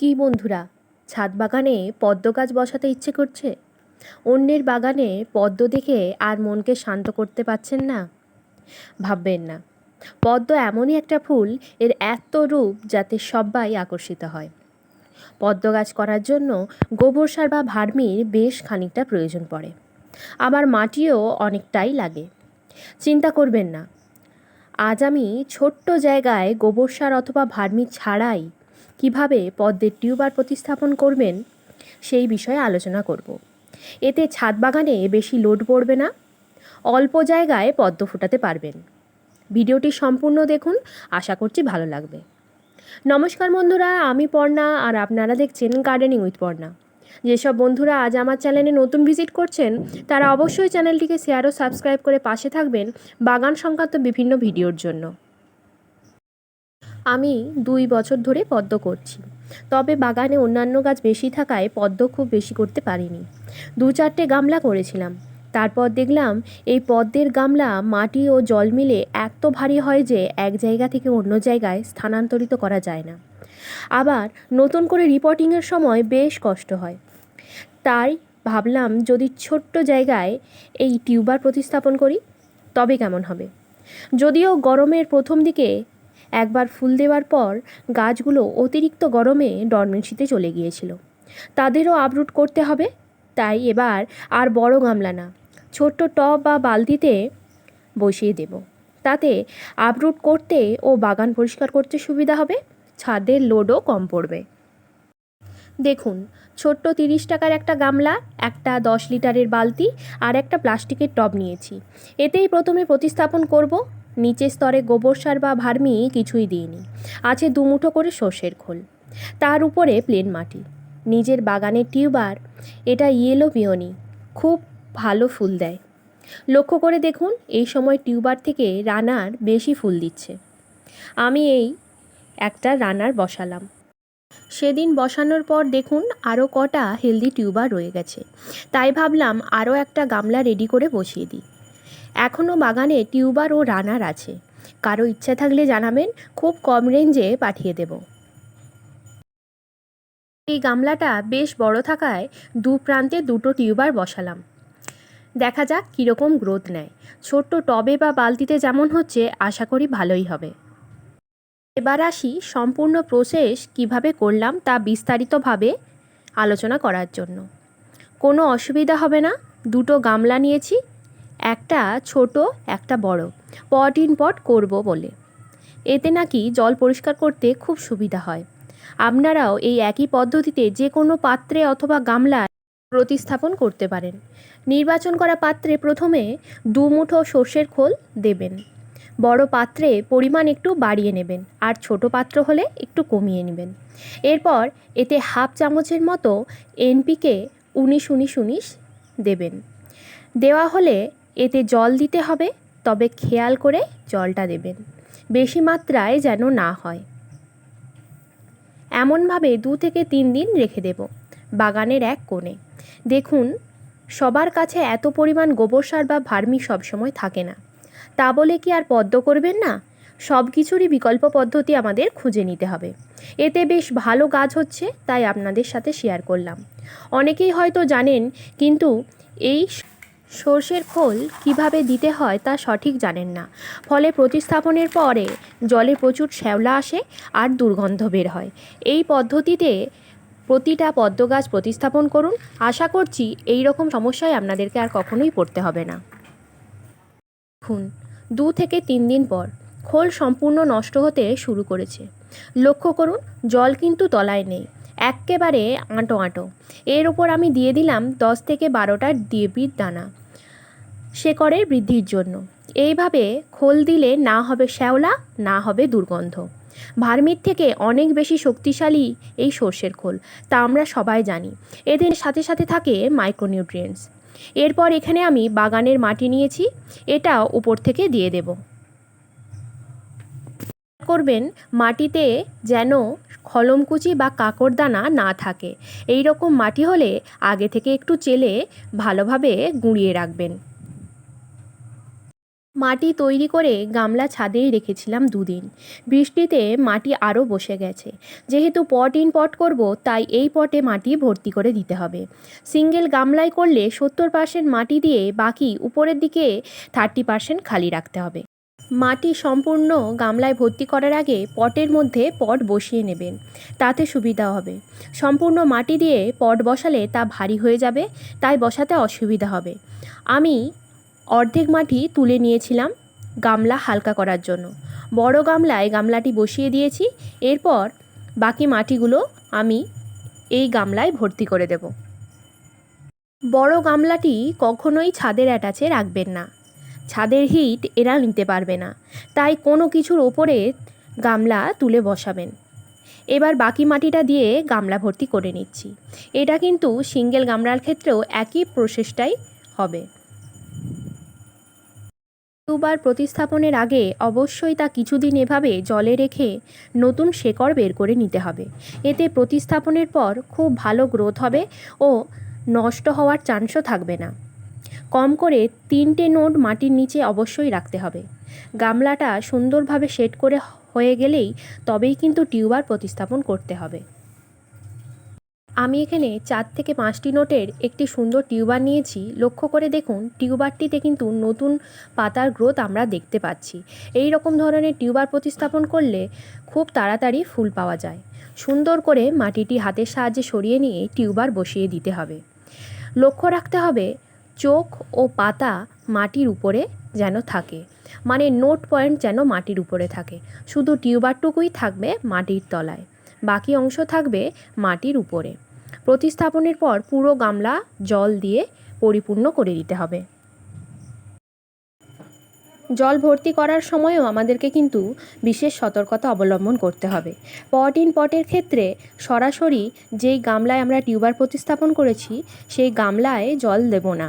কী বন্ধুরা? ছাদ বাগানে পদ্ম গাছ বসাতে ইচ্ছে করছে? অন্যের বাগানে পদ্ম দেখে আর মনকে শান্ত করতে পারছেন না? ভাববেন না। পদ্ম এমনই একটা ফুল, এর এত রূপ যাতে সবাই আকর্ষিত হয়। পদ্ম গাছ করার জন্য গোবর সার বা ভার্মির বেশ খানিকটা প্রয়োজন পড়ে। আবার মাটিও অনেকটাই লাগে। চিন্তা করবেন না। আজ আমি ছোট্ট জায়গায় গোবর সার অথবা ভার্মি ছাড়াই কীভাবে পদ্মের টিউবার প্রতিস্থাপন করবেন সেই বিষয়ে আলোচনা করব। এতে ছাদ বাগানে বেশি লোড পড়বে না, অল্প জায়গায় পদ্ম ফোটাতে পারবেন। ভিডিওটি সম্পূর্ণ দেখুন, আশা করছি ভালো লাগবে। নমস্কার বন্ধুরা, আমি পর্ণা আর আপনারা দেখছেন গার্ডেনিং উইথ পর্ণা। যেসব বন্ধুরা আজ আমার চ্যানেলে নতুন ভিজিট করছেন, তারা অবশ্যই চ্যানেলটিকে শেয়ার ও সাবস্ক্রাইব করে পাশে থাকবেন বাগান সংক্রান্ত বিভিন্ন ভিডিওর জন্য। আমি দুই বছর ধরে পদ্ম করছি। তবে বাগানে অন্যান্য গাছ বেশি থাকায় পদ্ম খুব বেশি করতে পারিনি। দু চারটে গামলা করেছিলাম। তারপর দেখলাম এই পদ্মের গামলা মাটি ও জল মিলে এত ভারী হয় যে এক জায়গা থেকে অন্য জায়গায় স্থানান্তরিত করা যায় না। আবার নতুন করে রিপোর্টিংয়ের সময় বেশ কষ্ট হয়। তাই ভাবলাম যদি ছোট্ট জায়গায় এই টিউবার প্রতিস্থাপন করি, তবে কেমন হবে? যদিও গরমের প্রথম দিকে একবার ফুল দেওয়ার পর গাছগুলো অতিরিক্ত গরমে ডরমেন্সিতে চলে গিয়েছিল। তাদেরও আপরুট করতে হবে, তাই এবার আর বড় গামলা না, ছোট্ট টব বা বালতিতে বসিয়ে দেব। তাতে আপরুট করতে ও বাগান পরিষ্কার করতে সুবিধা হবে, ছাদের লোডও কম পড়বে। দেখুন, ছোট্ট তিরিশ টাকার একটা গামলা, একটা দশ লিটারের বালতি আর একটা প্লাস্টিকের টব নিয়েছি। এতেই প্রথমে প্রতিস্থাপন করব নিচের স্তরে গোবর সার বা ভার্মি কিছুই দিইনি। আছে দুমুঠো করে সর্ষের খোল। তার উপরে প্লেন মাটি। নিজের বাগানের টিউবার। এটা ইয়েলো পিওনি খুব ভালো ফুল দেয়। লক্ষ্য করে দেখুন, এই সময় টিউবার থেকে রানার বেশি ফুল দিচ্ছে। আমি এই একটা রানার বসালাম। সেদিন বসানোর পর দেখুন আরও কটা হেলদি টিউবার রয়ে গেছে। তাই ভাবলাম আরও একটা গামলা রেডি করে বসিয়ে দিই। এখনও বাগানে টিউবার ও রানার আছে। কারও ইচ্ছা থাকলে জানাবেন, খুব কম রেঞ্জে পাঠিয়ে দেব। এই গামলাটা বেশ বড় থাকায় দু প্রান্তে দুটো টিউবার বসালাম। দেখা যাক কীরকম গ্রোথ নেয়। ছোট্ট টবে বা বালতিতে যেমন হচ্ছে, আশা করি ভালোই হবে। এবার আসি সম্পূর্ণ প্রসেস কীভাবে করলাম তা বিস্তারিতভাবে আলোচনা করার জন্য। কোনো অসুবিধা হবে না। দুটো গামলা নিয়েছি একটা ছোট, একটা বড়। পট ইন পট করব বলে। এতে নাকি জল পরিষ্কার করতে খুব সুবিধা হয়। আপনারাও এই একই পদ্ধতিতে যে কোনো পাত্রে অথবা গামলায় প্রতিস্থাপন করতে পারেন। নির্বাচন করা পাত্রে প্রথমে দু মুঠো সর্ষের খোল দেবেন। বড় পাত্রে পরিমাণ একটু বাড়িয়ে নেবেন আর ছোট পাত্র হলে একটু কমিয়ে নেবেন। এরপর এতে হাফ চামচের মতো এনপিকে উনিশ উনিশ উনিশ দেবেন। দেওয়া হলে এতে জল দিতে হবে, তবে খেয়াল করে জলটা দেবেন। বেশি মাত্রায় যেন না হয়। এমনভাবে দু থেকে তিন দিন রেখে দেব, বাগানের এক কোণে। দেখুন, সবার কাছে এত পরিমাণ গোবর সার বা ভার্মি সবসময় থাকে না। তা বলে কি আর পদ্ম করবেন না? সব কিছুরই বিকল্প পদ্ধতি আমাদের খুঁজে নিতে হবে। এতে বেশ ভালো গাছ হচ্ছে, তাই আপনাদের সাথে শেয়ার করলাম। অনেকেই হয়তো জানেন, কিন্তু এই সর্ষের খোল কীভাবে দিতে হয় তা সঠিক জানেন না। ফলে প্রতিস্থাপনের পরে জলে প্রচুর শ্যাওলা আসে আর দুর্গন্ধ বের হয়। এই পদ্ধতিতে প্রতিটা পদ্ম গাছ প্রতিস্থাপন করুন। আশা করছি এই রকম সমস্যায় আপনাদেরকে আর কখনোই পড়তে হবে না। দেখুন, দু থেকে তিন দিন পর খোল সম্পূর্ণ নষ্ট হতে শুরু করেছে। লক্ষ্য করুন, জল কিন্তু তলায় নেই। এক্কেবারে আঁটো আঁটো। এর ওপর আমি দিয়ে দিলাম দশ থেকে বারোটা ডিএপির দানা। শেকড়ের বৃদ্ধির জন্য। এইভাবে খোল দিলে না হবে শ্যাওলা, না হবে দুর্গন্ধ। ভার্মির থেকে অনেক বেশি শক্তিশালী এই সর্ষের খোল, তা আমরা সবাই জানি। এদের সাথে সাথে থাকে মাইক্রোনিউট্রিয়েন্টস। এরপর এখানে আমি বাগানের মাটি নিয়েছি, এটা উপর থেকে দিয়ে দেব। করবেন মাটিতে যেন খলমকুচি বা কাকড়দানা না থাকে। এই রকম মাটি হলে আগে থেকে একটু চেলে ভালোভাবে গুঁড়িয়ে রাখবেন। মাটি তৈরি করে গামলা ছাদেই রেখেছিলাম দুদিন। বৃষ্টিতে মাটি আরও বসে গেছে। যেহেতু পট ইন পট করব, তাই এই পটে মাটি ভর্তি করে দিতে হবে। সিঙ্গেল গামলায় করলে সত্তর পার্সেন্ট মাটি দিয়ে বাকি উপরের দিকে থার্টি পার্সেন্ট খালি রাখতে হবে। মাটি সম্পূর্ণ গামলায় ভর্তি করার আগে পটের মধ্যে পট বসিয়ে নেবেন। তাতে সুবিধা হবে। সম্পূর্ণ মাটি দিয়ে পট বসালে তা ভারী হয়ে যাবে, তাই বসাতে অসুবিধা হবে। আমি অর্ধেক মাটি তুলে নিয়েছিলাম গামলা হালকা করার জন্য। বড় গামলায় গামলাটি বসিয়ে দিয়েছি, এরপর বাকি মাটিগুলো আমি এই গামলায় ভর্তি করে দেব। বড় গামলাটি কখনোই ছাদের অ্যাটাচে রাখবেন না। ছাদের হিট এরা নিতে পারবে না। তাই কোনো কিছুর ওপরে গামলা তুলে বসাবেন। এবার বাকি মাটিটা দিয়ে গামলা ভর্তি করে নিচ্ছি। এটা কিন্তু সিঙ্গেল গামলার ক্ষেত্রেও একই প্রসেসটাই হবে। দুবার প্রতিস্থাপনের আগে অবশ্যই তা কিছুদিন এভাবে জলে রেখে নতুন শেকড় বের করে নিতে হবে। এতে প্রতিস্থাপনের পর খুব ভালো গ্রোথ হবে ও নষ্ট হওয়ার চান্সও থাকবে না। কম করে তিনটে নোট মাটির নিচে অবশ্যই রাখতে হবে। গামলাটা সুন্দরভাবে সেট করে হয়ে গেলেই তবেই কিন্তু টিউবার প্রতিস্থাপন করতে হবে। আমি এখানে চার থেকে পাঁচটি নোটের একটি সুন্দর টিউবার নিয়েছি। লক্ষ্য করে দেখুন, টিউবারটিতে কিন্তু নতুন পাতার গ্রোথ আমরা দেখতে পাচ্ছি। এই রকম ধরনের টিউবার প্রতিস্থাপন করলে খুব তাড়াতাড়ি ফুল পাওয়া যায়। সুন্দর করে মাটিটি হাতের সাহায্যে সরিয়ে নিয়ে টিউবার বসিয়ে দিতে হবে। লক্ষ্য রাখতে হবে, চোখ ও পাতা মাটির উপরে যেন থাকে মানে নোট পয়েন্ট যেন মাটির উপরে থাকে। শুধু টিউবারটুকুই থাকবে মাটির তলায়, বাকি অংশ থাকবে মাটির উপরে। প্রতিস্থাপনের পর পুরো গামলা জল দিয়ে পরিপূর্ণ করে দিতে হবে। জল ভর্তি করার সময়ও আমাদেরকে কিন্তু বিশেষ সতর্কতা অবলম্বন করতে হবে। পট ইন পটের ক্ষেত্রে সরাসরি যেই গামলায় আমরা টিউবার প্রতিস্থাপন করেছি, সেই গামলায় জল দেব না।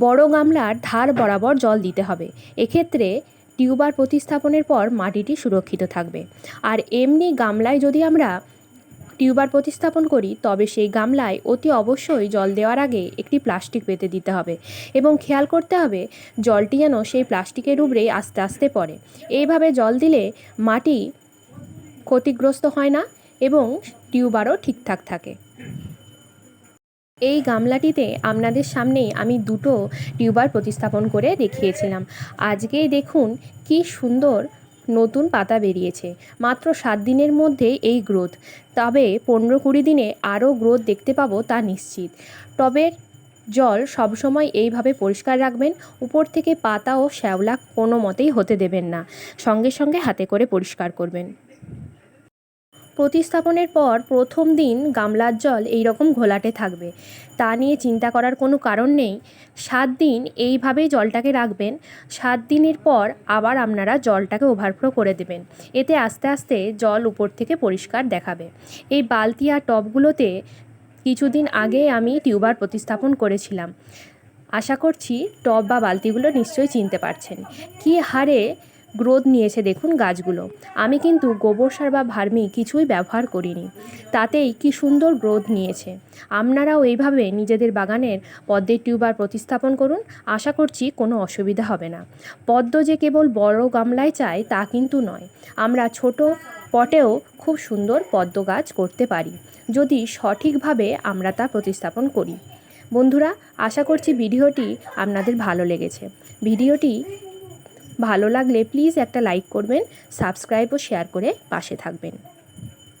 বড় গামলার ধার বরাবর জল দিতে হবে। এক্ষেত্রে টিউবার প্রতিস্থাপনের পর মাটিটি সুরক্ষিত থাকবে। আর এমনি গামলায় যদি আমরা টিউবার প্রতিস্থাপন করি, তবে সেই গামলায় অতি অবশ্যই জল দেওয়ার আগে একটি প্লাস্টিক পেতে দিতে হবে এবং খেয়াল করতে হবে জলটি যেন সেই প্লাস্টিকের উপরেই আস্তে আস্তে পড়ে। এইভাবে জল দিলে মাটি ক্ষতিগ্রস্ত হয় না এবং টিউবারও ঠিকঠাক থাকে। এই গামলাটিতে আপনাদের সামনেই আমি দুটো টিউবার প্রতিস্থাপন করে দেখিয়েছিলাম। আজকেই দেখুন কি সুন্দর নতুন পাতা বেরিয়েছে। মাত্র সাত দিনের মধ্যে এই গ্রোথ। তবে পনেরো কুড়ি দিনে আরও গ্রোথ দেখতে পাবো তা নিশ্চিত। টবের জল সবসময় এইভাবে পরিষ্কার রাখবেন, উপর থেকে পাতা ও শ্যাওলা কোনো মতেই হতে দেবেন না। সঙ্গে সঙ্গে হাতে করে পরিষ্কার করবেন। প্রতিস্থাপনের পর প্রথম দিন গামলার জল এই রকম ঘোলাটে থাকবে। তা নিয়ে চিন্তা করার কোনো কারণ নেই। সাত দিন এইভাবেই জলটাকে রাখবেন। সাত দিনের পর আবার আপনারা জলটাকে ওভারফ্লো করে দেবেন। এতে আস্তে আস্তে জল উপর থেকে পরিষ্কার দেখাবে। এই বালতি আর টবগুলোতে কিছুদিন আগে আমি টিউবার প্রতিস্থাপন করেছিলাম। আশা করছি টব বা বালতিগুলো নিশ্চয়ই চিনতে পারছেন। কী হারে গ্রোথ নিয়েছে দেখুন গাছগুলো। আমি কিন্তু গোবর সার বা ভার্মি কিছুই ব্যবহার করিনি। তাতেই কি সুন্দর গ্রোথ নিয়েছে। আপনারাও এইভাবে নিজেদের বাগানের পদ্মের টিউবার প্রতিস্থাপন করুন, আশা করছি কোনো অসুবিধা হবে না। পদ্ম যে কেবল বড় গামলায় চায় তা কিন্তু নয়। আমরা ছোট পটেও খুব সুন্দর পদ্ম গাছ করতে পারি। যদি সঠিকভাবে আমরা তা প্রতিস্থাপন করি। বন্ধুরা, আশা করছি ভিডিওটি আপনাদের ভালো লেগেছে। ভিডিওটি ভালো লাগলে প্লিজ একটা লাইক করবেন সাবস্ক্রাইব ও শেয়ার করে পাশে থাকবেন।